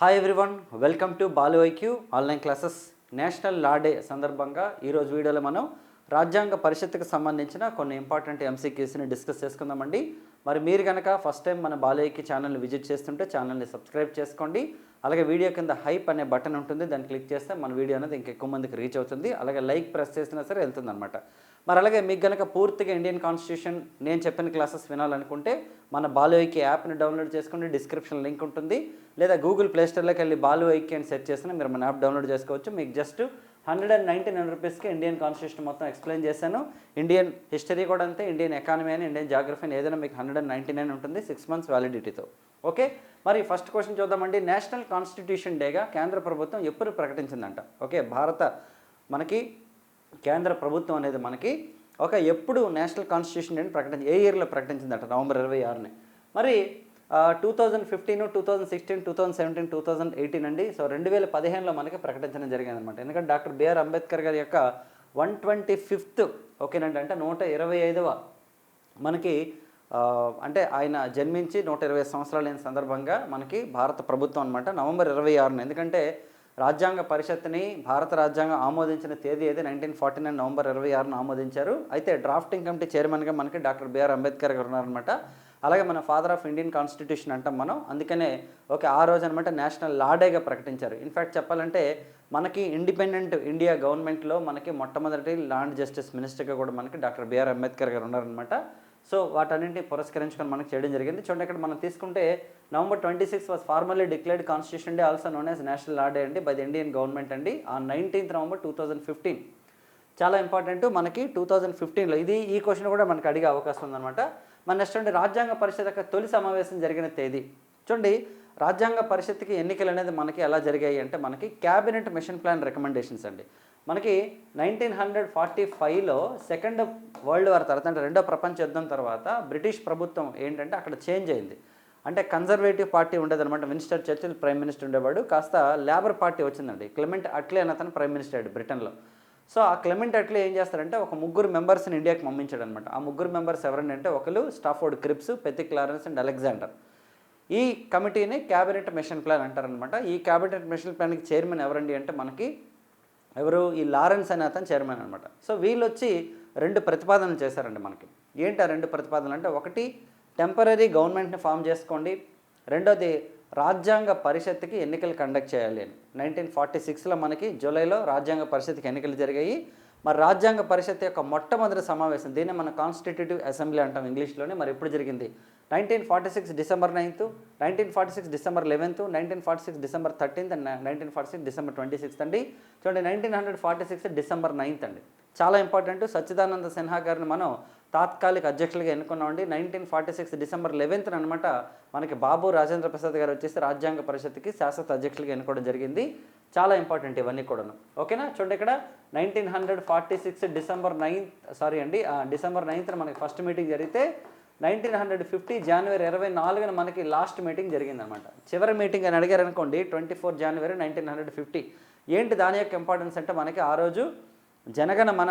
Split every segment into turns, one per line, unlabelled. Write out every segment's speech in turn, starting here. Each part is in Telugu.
Hi everyone welcome to Balu IQ online classes national law day సందర్భంగా ఈరోజు వీడియోలో మనం రాజ్యాంగ పరిషత్తుకు సంబంధించిన కొన్ని ఇంపార్టెంట్ ఎంసీక్యూస్ని డిస్కస్ చేసుకుందామండి. మరి మీరు కనుక ఫస్ట్ టైం మన బాలు ఐక్యూ ఛానల్ని విజిట్ చేస్తుంటే ఛానల్ని సబ్స్క్రైబ్ చేసుకోండి. అలాగే వీడియో కింద హైప్ అనే బటన్ ఉంటుంది దాన్ని క్లిక్ చేస్తే మన వీడియో అనేది ఇంకెక్కువ మందికి రీచ్ అవుతుంది. అలాగే లైక్ ప్రెస్ చేసినా సరే వెళ్తుంది అనమాట మరి అలాగే మీకు కనుక పూర్తిగా ఇండియన్ కాన్స్టిట్యూషన్ నేను చెప్పిన క్లాసెస్ వినాలనుకుంటే మన బాలువైకి యాప్ని డౌన్లోడ్ చేసుకుంటే డిస్క్రిప్షన్ లింక్ ఉంటుంది. లేదా గూగుల్ ప్లేస్టోర్లోకి వెళ్ళి బాలువైకి అని సెర్చ్ చేసినా మీరు మన యాప్ డౌన్లోడ్ చేసుకోవచ్చు. మీకు just hundred and ninety nine రూపీస్కి ఇండియన్ కాన్స్టిట్యూషన్ మొత్తం ఎక్స్ప్లెయిన్ చేశాను. ఇండియన్ హిస్టరీ కూడా అంతే ఇండియన్ ఎకానమీ అని ఇండియన్ జాగ్రఫీ అని ఏదైనా మీకు హండ్రెడ్ అండ్ నైంటీ నైన్ ఉంటుంది సిక్స్ మంత్స్ వ్యాలిడిటీతో ఓకే? మరి ఫస్ట్ క్వశ్చన్ చూద్దామండి. నేషనల్ కాన్స్టిట్యూషన్ డేగా కేంద్ర ప్రభుత్వం ఎప్పుడు ప్రకటించిందంట? ఓకే? భారత మనకి కేంద్ర ప్రభుత్వం అనేది మనకి ఒక ఎప్పుడు నేషనల్ కాన్స్టిట్యూషన్ డేని ప్రకటించి ఏ ఇయర్లో ప్రకటించిందంట? నవంబర్ ఇరవై ఆరుని. మరి two thousand fifteen two thousand sixteen two thousand seventeen two thousand eighteen అండి. సో రెండు వేల పదిహేనులో మనకి ప్రకటించడం జరిగింది అనమాట ఎందుకంటే డాక్టర్ బిఆర్ అంబేద్కర్ గారి యొక్క వన్ ట్వంటీ ఫిఫ్త్ ఓకేనండి అంటే నూట ఇరవై ఐదవ మనకి అంటే ఆయన జన్మించి నూట ఇరవై సంవత్సరాలైన సందర్భంగా మనకి భారత ప్రభుత్వం అనమాట నవంబర్ ఇరవై ఆరున. ఎందుకంటే రాజ్యాంగ పరిషత్ని భారత రాజ్యాంగం ఆమోదించిన తేదీ అయితే నైన్టీన్ ఫార్టీ నైన్ నవంబర్ ఇరవై ఆరున ఆమోదించారు. అయితే డ్రాఫ్టింగ్ కమిటీ చైర్మన్గా మనకి డాక్టర్ బిఆర్ అంబేద్కర్ గారు ఉన్నారనమాట అలాగే మన ఫాదర్ ఆఫ్ ఇండియన్ కాన్స్టిట్యూషన్ అంటాం మనం. అందుకనే ఓకే ఆ రోజు అనమాట నేషనల్ లా డేగా ప్రకటించారు. ఇన్ఫ్యాక్ట్ చెప్పాలంటే మనకి ఇండిపెండెంట్ ఇండియా గవర్నమెంట్లో మనకి మొట్టమొదటి ల్యాండ్ జస్టిస్ మినిస్టర్గా కూడా మనకి డాక్టర్ బిఆర్ అంబేద్కర్ గారు ఉన్నారనమాట సో వాటన్నింటిని పురస్కరించుకొని మనకి చేయడం జరిగింది. చూడండి ఇక్కడ మనం తీసుకుంటే November twenty six was formally declared constitution day also known as national law day అండి బై ది ఇండియన్ గవర్నమెంట్ అండి ఆ nineteenth November two thousand fifteen చాలా ఇంపార్టెంట్ మనకి టూ థౌజండ్ ఫిఫ్టీన్లో ఇది ఈ క్వశ్చన్ కూడా మనకి అడిగే అవకాశం ఉందన్నమాట. మన నెక్స్ట్ అండి రాజ్యాంగ పరిషత్ యొక్క తొలి సమావేశం జరిగిన తేదీ. చూడండి రాజ్యాంగ పరిషత్కి ఎన్నికలు అనేది మనకి ఎలా జరిగాయి అంటే మనకి క్యాబినెట్ మిషన్ ప్లాన్ రికమెండేషన్స్ అండి. మనకి నైన్టీన్ హండ్రెడ్ ఫార్టీ ఫైవ్లో సెకండ్ వరల్డ్ వార్ తర్వాత అంటే రెండో ప్రపంచ యుద్ధం తర్వాత బ్రిటిష్ ప్రభుత్వం ఏంటంటే అక్కడ చేంజ్ అయింది. అంటే కన్జర్వేటివ్ పార్టీ ఉండేదన్నమాట. విన్స్టర్ చర్చిల్ ప్రైమ్ మినిస్టర్ ఉండేవాడు. కాస్త లేబర్ పార్టీ వచ్చిందండి. క్లెమెంట్ అట్లే అని అతను ప్రైమ్ మినిస్టర్ అయ్యాడు బ్రిటన్లో. సో ఆ క్లెమెంట్ అట్లే ఏం చేస్తారంటే ఒక ముగ్గురు మెంబర్స్ని ఇండియాకి పంపించాడు అనమాట ఆ ముగ్గురు మెంబర్స్ ఎవరండి అంటే ఒకరు స్టాఫోర్డ్ క్రిప్స్ పెతి క్లారెన్స్ అండ్ అలెగ్జాండర్. ఈ కమిటీని క్యాబినెట్ మిషన్ ప్లాన్ అంటారనమాట. ఈ క్యాబినెట్ మిషన్ ప్లాన్కి చైర్మన్ ఎవరండి అంటే మనకి ఎవరు? ఈ లారెన్స్ అనే అతను చైర్మన్ అనమాట. సో వీళ్ళు వచ్చి రెండు ప్రతిపాదనలు చేశారండి మనకి. ఏంటి ఆ రెండు ప్రతిపాదనలు అంటే ఒకటి టెంపరీ గవర్నమెంట్ని ఫామ్ చేసుకోండి. రెండోది రాజ్యాంగ పరిషత్తుకి ఎన్నికలు కండక్ట్ చేయాలి అని. నైన్టీన్ ఫార్టీ సిక్స్లో మనకి జూలైలో రాజ్యాంగ పరిషత్కి ఎన్నికలు జరిగాయి. మరి రాజ్యాంగ పరిషత్ యొక్క మొట్టమొదటి సమావేశం దీన్ని మన కాన్స్టిట్యూటివ్ అసెంబ్లీ అంటాం ఇంగ్లీష్లోనే మరి ఎప్పుడు జరిగింది? Nineteen forty six December ninth nineteen forty six December eleventh nineteen forty six December thirteenth and nineteen forty six December twenty sixth అండి. చూడండి nineteen hundred forty six December ninth అండి. చాలా ఇంపార్టెంట్. సచ్చిదానంద సిన్హా గారిని మనం తాత్కాలిక అధ్యక్షులుగా ఎన్నుకున్నామండి nineteen forty six December eleventh అనమాట మనకి బాబు రాజేంద్ర ప్రసాద్ గారు వచ్చేసి రాజ్యాంగ పరిషత్కి శాశ్వత అధ్యక్షులుగా ఎన్నుకోవడం జరిగింది. చాలా ఇంపార్టెంట్ ఇవన్నీ కూడాను. ఓకేనా? చూడండి ఇక్కడ nineteen hundred forty six December ninth sorry అండి ఆ, డిసెంబర్ నైన్త్న మనకి ఫస్ట్ మీటింగ్ జరిగితే నైన్టీన్ హండ్రెడ్ ఫిఫ్టీ జనవరి ఇరవై నాలుగున మనకి లాస్ట్ మీటింగ్ జరిగిందనమాట చివరి మీటింగ్ అని అడిగారు అనుకోండి twenty four January nineteen hundred fifty. ఏంటి దాని యొక్క ఇంపార్టెన్స్ అంటే మనకి ఆ రోజు జనగణ మన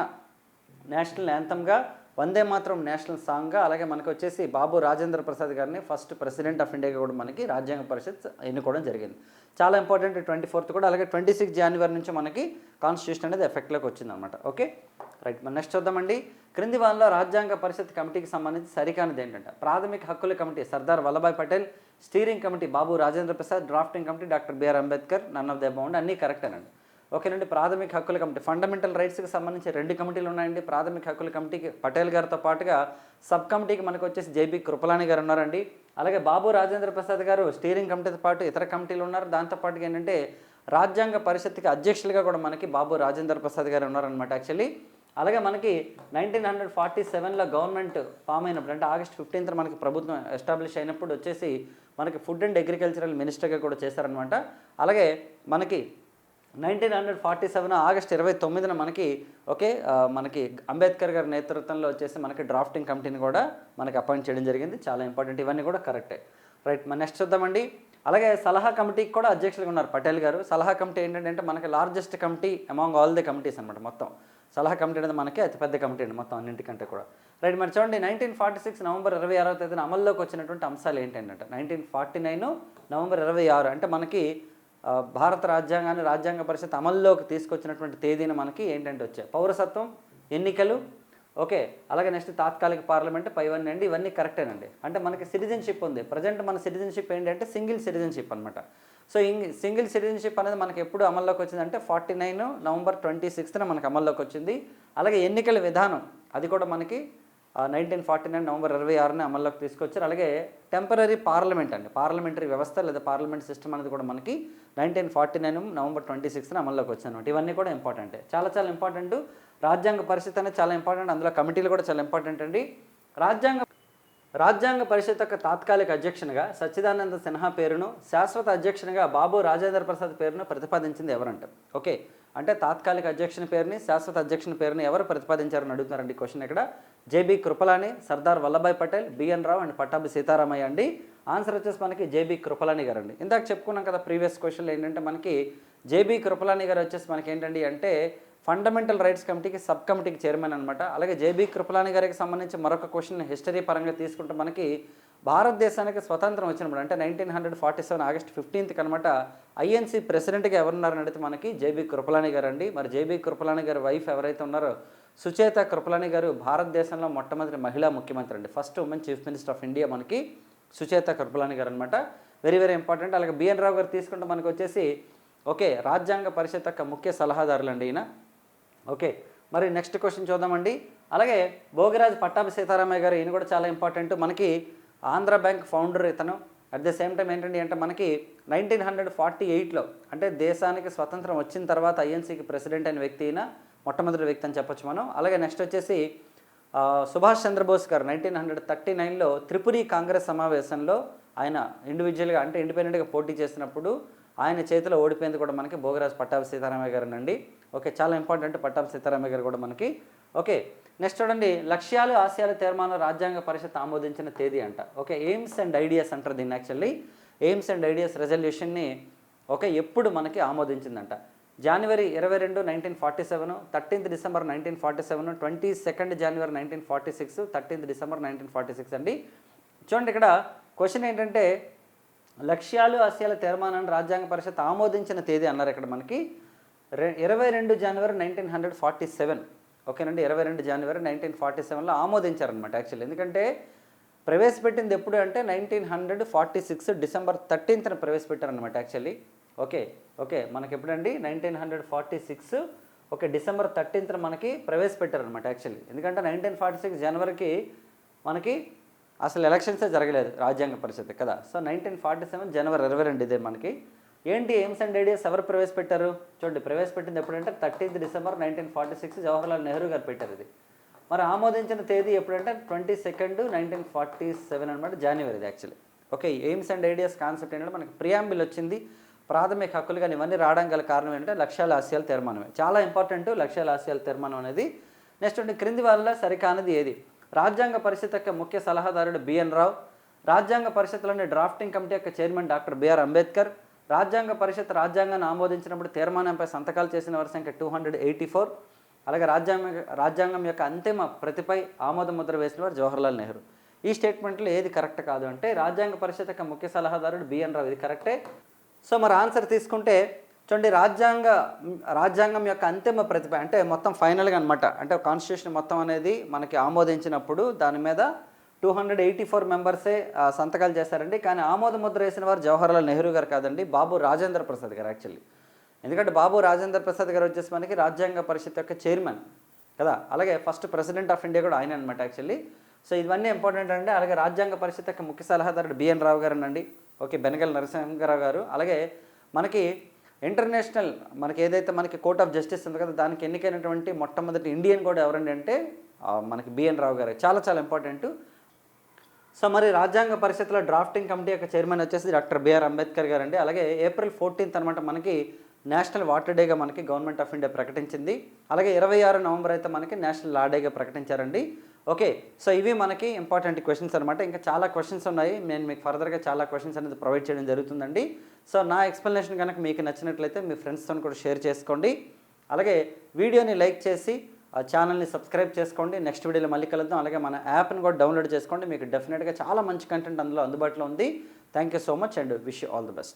నేషనల్ యాంథమ్గా వందే మాత్రం నేషనల్ సాంగ్గా అలాగే మనకు వచ్చేసి బాబు రాజేంద్ర ప్రసాద్ గారిని ఫస్ట్ ప్రెసిడెంట్ ఆఫ్ ఇండియాగా కూడా మనకి రాజ్యాంగ పరిషత్ ఎన్నుకోవడం జరిగింది. చాలా ఇంపార్టెంట్ ట్వంటీ ఫోర్త్ కూడా అలాగే ట్వంటీ సిక్స్ జనవరి నుంచి మనకి కాన్స్టిట్యూషన్ అనేది ఎఫెక్ట్లోకి వచ్చిందనమాట ఓకే? రైట్ మనం నెక్స్ట్ చూద్దామండి. క్రింది వారంలో రాజ్యాంగ పరిషత్ కమిటీకి సంబంధించి సరికానిది ఏంటంటే ప్రాథమిక హక్కుల committee Sardar Vallabhbhai Patel steering committee Babu Rajendra Prasad drafting committee doctor BR Ambedkar none of the abound అన్నీ కరెక్టేనండి. ఓకేనండి ప్రాథమిక హక్కుల కమిటీ ఫండమెంటల్ రైట్స్కి సంబంధించి రెండు కమిటీలు ఉన్నాయండి. ప్రాథమిక హక్కుల కమిటీకి పటేల్ గారితో పాటుగా సబ్ కమిటీకి మనకు వచ్చేసి జేబీ కృపలాని గారు ఉన్నారండి. అలాగే బాబు రాజేంద్ర ప్రసాద్ గారు స్టీరింగ్ కమిటీతో పాటు ఇతర కమిటీలు ఉన్నారు. దాంతోపాటుగా ఏంటంటే రాజ్యాంగ పరిషత్కి అధ్యక్షులుగా కూడా మనకి బాబు రాజేంద్ర ప్రసాద్ గారు ఉన్నారనమాట యాక్చువల్లీ అలాగే మనకి నైన్టీన్ హండ్రెడ్ ఫార్టీ సెవెన్లో గవర్నమెంట్ ఫామ్ అయినప్పుడు అంటే ఆగస్ట్ ఫిఫ్టీన్త్ మనకి ప్రభుత్వం ఎస్టాబ్లిష్ అయినప్పుడు వచ్చేసి మనకి ఫుడ్ అండ్ అగ్రికల్చరల్ మినిస్టర్గా కూడా చేశారనమాట అలాగే మనకి nineteen hundred forty seven August ఇరవై తొమ్మిదిన మనకి ఓకే మనకి అంబేద్కర్ గారి నేతృత్వంలో వచ్చేసి మనకి డ్రాఫ్టింగ్ కమిటీని కూడా మనకి అపాయింట్ చేయడం జరిగింది. చాలా ఇంపార్టెంట్. ఇవన్నీ కూడా కరెక్టే. రైట్ మన నెక్స్ట్ చూద్దామండి. అలాగే సలహా కమిటీకి కూడా అధ్యక్షులుగా ఉన్నారు పటేల్ గారు. సలహా కమిటీ ఏంటంటే మనకి largest committee among all the committees అనమాట మొత్తం. సలహా కమిటీ అనేది మనకి అతిపెద్ద కమిటీ అండి మొత్తం అన్నింటికంటే కూడా. రైట్ మరి చూడండి నైన్టీన్ ఫార్టీ సిక్స్ నవంబర్ ఇరవై ఆరో తేదీన అమల్లోకి వచ్చినటువంటి అంశాలు ఏంటంటే నైన్టీన్ ఫార్టీ నైన్ నవంబర్ ఇరవై ఆరు అంటే మనకి భారత రాజ్యాంగాన్ని రాజ్యాంగ పరిషత్ అమల్లోకి తీసుకొచ్చినటువంటి తేదీన మనకి ఏంటంటే వచ్చాయి? పౌరసత్వం ఎన్నికలు ఓకే. అలాగే నెక్స్ట్ తాత్కాలిక పార్లమెంట్ పైవన్నీ అండి ఇవన్నీ కరెక్టేనండి అంటే మనకి సిటిజన్షిప్ ఉంది. ప్రజెంట్ మన సిటిజన్షిప్ ఏంటంటే సింగిల్ సిటిజన్షిప్ అనమాట సో ఇంగ్ సింగిల్ సిటిజన్షిప్ అనేది మనకి ఎప్పుడు అమల్లోకి వచ్చిందంటే ఫార్టీ నైన్ నవంబర్ ట్వంటీ సిక్స్త్న మనకి అమల్లోకి వచ్చింది. అలాగే ఎన్నికల విధానం అది కూడా మనకి నైన్టీన్ ఫార్టీ నైన్ నవంబర్ ఇరవై ఆరుని అమల్లోకి తీసుకొచ్చారు. అలాగే టెంపరీ పార్లమెంట్ అండి. పార్లమెంటరీ వ్యవస్థ లేదా పార్లమెంట్ సిస్టమ్ అనేది కూడా మనకి nineteen forty nine November twenty సిక్స్న అమల్లోకి వచ్చింది అనమాట ఇవన్నీ కూడా ఇంపార్టెంటే చాలా చాలా ఇంపార్టెంట్ రాజ్యాంగ పరిస్థితి అనేది చాలా ఇంపార్టెంట్ అందులో కమిటీలు కూడా చాలా ఇంపార్టెంట్ అండి. రాజ్యాంగ రాజ్యాంగ పరిషత్ యొక్క తాత్కాలిక అధ్యక్షునిగా సచ్చిదానంద సిన్హా పేరును శాశ్వత అధ్యక్షునిగా బాబు రాజేంద్ర ప్రసాద్ పేరును ప్రతిపాదించింది ఎవరంట. ఓకే. అంటే తాత్కాలిక అధ్యక్షుని పేరుని శాశ్వత అధ్యక్షుని పేరుని ఎవరు ప్రతిపాదించారని అడుగుతున్నారండి క్వశ్చన్ ఇక్కడ. JB Kripalani Sardar Vallabhbhai Patel BN Rao and Pattabhi Sitaramayya అండి. ఆన్సర్ వచ్చేసి మనకి జేబీ కృపలాని గారు అండి ఇందాక చెప్పుకున్నాం కదా ప్రీవియస్ క్వశ్చన్లు ఏంటంటే మనకి జేబీ కృపలాని గారు వచ్చేసి మనకి ఏంటండి అంటే ఫండమెంటల్ రైట్స్ కమిటీకి సబ్ కమిటీకి చైర్మన్ అనమాట అలాగే జేబీ కృపలాని గారికి సంబంధించి మరొక క్వశ్చన్ హిస్టరీ పరంగా తీసుకుంటే మనకి భారతదేశానికి స్వతంత్రం వచ్చినప్పుడు అంటే nineteen hundred forty seven August ఫిఫ్టీన్త్కి అనమాట ఐఎన్సీ ప్రెసిడెంట్గా ఎవరున్నారని అడిగితే మనకి జేబీ కృపలాని గారు అండి మరి జేబీ కృపలాని గారి వైఫ్ ఎవరైతే ఉన్నారో సుచేత కృపలాని గారు భారతదేశంలో మొట్టమొదటి మహిళా ముఖ్యమంత్రి అండి. First women chief minister of India మనకి సుచేత కృపలాని గారు అనమాట వెరీ వెరీ ఇంపార్టెంట్. అలాగే బిఎన్ రావు గారు తీసుకుంటే మనకు వచ్చేసి ఓకే రాజ్యాంగ పరిషత్ యొక్క ముఖ్య సలహాదారులు అండి ఈయన. ఓకే మరి నెక్స్ట్ క్వశ్చన్ చూద్దామండి. అలాగే భోగిరాజ్ పట్టాభి సీతారామయ్య గారు ఈయన కూడా చాలా ఇంపార్టెంట్. మనకి ఆంధ్ర బ్యాంక్ ఫౌండర్ ఇతను. అట్ ద సేమ్ టైం ఏంటండి అంటే మనకి నైన్టీన్ హండ్రెడ్ ఫార్టీ ఎయిట్లో అంటే దేశానికి స్వతంత్రం వచ్చిన తర్వాత ఐఎన్సీకి ప్రెసిడెంట్ అయిన వ్యక్తి అయినా మొట్టమొదటి వ్యక్తి అని చెప్పొచ్చు మనం. అలాగే నెక్స్ట్ వచ్చేసి సుభాష్ చంద్రబోస్ గారు నైన్టీన్ హండ్రెడ్ థర్టీ నైన్లో త్రిపురి కాంగ్రెస్ సమావేశంలో ఆయన ఇండివిజువల్గా అంటే ఇండిపెండెంట్గా పోటీ చేసినప్పుడు ఆయన చేతిలో ఓడిపోయింది కూడా మనకి భోగరాజ్ పట్టాభి సీతారామయ్య గారు అండి ఓకే చాలా ఇంపార్టెంట్ పట్టాభి సీతారామయ్య గారు కూడా మనకి ఓకే నెక్స్ట్ చూడండి లక్ష్యాలు ఆశయాలు తీర్మానం రాజ్యాంగ పరిషత్ ఆమోదించిన తేదీ అంట. ఓకే ఎయిమ్స్ అండ్ ఐడియాస్ అంటారు దీన్ని యాక్చువల్లీ ఎయిమ్స్ అండ్ ఐడియాస్ రెజల్యూషన్ని ఓకే ఎప్పుడు మనకి ఆమోదించిందంట. జనవరి ఇరవై రెండు nineteen forty seven thirteenth December nineteen forty seven twenty second January nineteen forty six thirteenth December nineteen forty six అండి. చూడండి ఇక్కడ క్వశ్చన్ ఏంటంటే లక్ష్యాలు ఆశయాల తీర్మానాన్ని రాజ్యాంగ పరిషత్ ఆమోదించిన తేదీ అన్నారు ఇక్కడ మనకి. రె ఇరవై రెండు జనవరి నైన్టీన్ హండ్రెడ్ ఫార్టీ సెవెన్ ఓకేనండి ఇరవై రెండు జనవరి నైన్టీన్ ఫార్టీ సెవెన్లో ఆమోదించారనమాట యాక్చువల్లీ. ఎందుకంటే ప్రవేశపెట్టింది ఎప్పుడు అంటే nineteen hundred forty six December థర్టీన్త్న ప్రవేశపెట్టారనమాట యాక్చువల్లీ. ఓకే ఓకే మనకి ఎప్పుడండి nineteen hundred forty six okay December థర్టీన్త్న మనకి ప్రవేశపెట్టారనమాట యాక్చువల్లీ. ఎందుకంటే నైన్టీన్ ఫార్టీ సిక్స్ జనవరికి మనకి అసలు ఎలక్షన్సే జరగలేదు రాజ్యాంగ పరిషత్ కదా. సో నైన్టీన్ ఫార్టీ సెవెన్ జనవరి ఇరవై రెండు ఇదే మనకి. ఏంటి ఎయిమ్స్ అండ్ ఐడియాస్ ఎవరు ప్రవేశపెట్టారు? చూడండి ప్రవేశపెట్టింది ఎప్పుడంటే thirteenth December nineteen forty six Jawaharlal Nehru garu పెట్టారు ఇది. మరి ఆమోదించిన తేదీ ఎప్పుడంటే twenty second nineteen forty seven అనమాట January actually okay aims and ideas concept ఏంటంటే మనకి ప్రియాంబిల్ వచ్చింది. ప్రాథమిక హక్కులు కానీ ఇవన్నీ రావడం గల కారణం ఏంటంటే లక్ష్యాల ఆశయాల తీర్మానమే. చాలా ఇంపార్టెంట్ లక్ష్యాల ఆశయాల తీర్మానం అనేది. నెక్స్ట్ ఉంటే క్రింది వల్ల సరికానిది ఏది? రాజ్యాంగ పరిషత్ యొక్క ముఖ్య సలహాదారుడు బిఎన్ రావు రాజ్యాంగ పరిషత్లోని డ్రాఫ్టింగ్ కమిటీ యొక్క chairman doctor B R Ambedkar రాజ్యాంగ పరిషత్ రాజ్యాంగాన్ని ఆమోదించినప్పుడు తీర్మానంపై సంతకాలు చేసిన వారి సంఖ్య టూ హండ్రెడ్ ఎయిటీ ఫోర్ అలాగే రాజ్యాంగ రాజ్యాంగం యొక్క అంతిమ ప్రతిపై ఆమోద ముద్ర వేసిన వారు జవహర్లాల్ నెహ్రూ. ఈ స్టేట్మెంట్లో ఏది కరెక్ట్ కాదు అంటే రాజ్యాంగ పరిషత్ యొక్క ముఖ్య సలహాదారుడు బిఎన్ రావు. ఇది కరెక్టే? సో మరి ఆన్సర్ తీసుకుంటే చూడండి రాజ్యాంగ రాజ్యాంగం యొక్క అంతిమ ప్రతిభ అంటే మొత్తం ఫైనల్గా అనమాట అంటే కాన్స్టిట్యూషన్ మొత్తం అనేది మనకి ఆమోదించినప్పుడు దాని మీద టూ హండ్రెడ్ ఎయిటీ ఫోర్ మెంబర్సే సంతకాలు చేశారండి. కానీ ఆమోద ముద్ర వేసిన వారు జవహర్లాల్ నెహ్రూ గారు కాదండి బాబు రాజేంద్ర ప్రసాద్ గారు యాక్చువల్లీ. ఎందుకంటే బాబు రాజేంద్ర ప్రసాద్ గారు వచ్చేసి మనకి రాజ్యాంగ పరిషత్ యొక్క చైర్మన్ కదా. అలాగే ఫస్ట్ ప్రెసిడెంట్ ఆఫ్ ఇండియా కూడా ఆయన అనమాట యాక్చువల్లీ. సో ఇవన్నీ ఇంపార్టెంట్ అండి అలాగే రాజ్యాంగ పరిషత్ యొక్క ముఖ్య సలహాదారుడు బిఎన్ రావు గారు అండి ఓకే బెనగల్ నరసింహరావు గారు. అలాగే మనకి ఇంటర్నేషనల్ మనకి ఏదైతే మనకి కోర్ట్ ఆఫ్ జస్టిస్ ఉంది కదా దానికి ఎన్నికైనటువంటి మొట్టమొదటి ఇండియన్ కూడా ఎవరండి అంటే మనకి బిఎన్ రావు గారు. చాలా చాలా ఇంపార్టెంట్. సో మరి రాజ్యాంగ పరిషత్లో డ్రాఫ్టింగ్ కమిటీ యొక్క చైర్మన్ వచ్చేసి డాక్టర్ బిఆర్ అంబేద్కర్ గారు అండి అలాగే ఏప్రిల్ ఫోర్టీన్త్ అనమాట మనకి నేషనల్ వాటర్ డేగా మనకి గవర్నమెంట్ ఆఫ్ ఇండియా ప్రకటించింది. అలాగే ఇరవై ఆరు నవంబర్ అయితే మనకి నేషనల్ లా డేగా ప్రకటించారండి. ఓకే సో ఇవి మనకి ఇంపార్టెంట్ క్వశ్చన్స్ అనమాట ఇంకా చాలా క్వశ్చన్స్ ఉన్నాయి. నేను మీకు ఫర్దర్గా చాలా క్వశ్చన్స్ అనేది ప్రొవైడ్ చేయడం జరుగుతుందండి. సో నా ఎక్స్ప్లెనేషన్ కనుక మీకు నచ్చినట్లయితే మీ ఫ్రెండ్స్తో కూడా షేర్ చేసుకోండి. అలాగే వీడియోని లైక్ చేసి ఛానల్ని సబ్స్క్రైబ్ చేసుకోండి. నెక్స్ట్ వీడియోలో మళ్ళీ కలుద్దాం. అలాగే మన యాప్ని కూడా డౌన్లోడ్ చేసుకోండి. మీకు డెఫినెట్గా చాలా మంచి కంటెంట్ అందులో అందుబాటులో ఉంది. Thank you so much and wish all the best.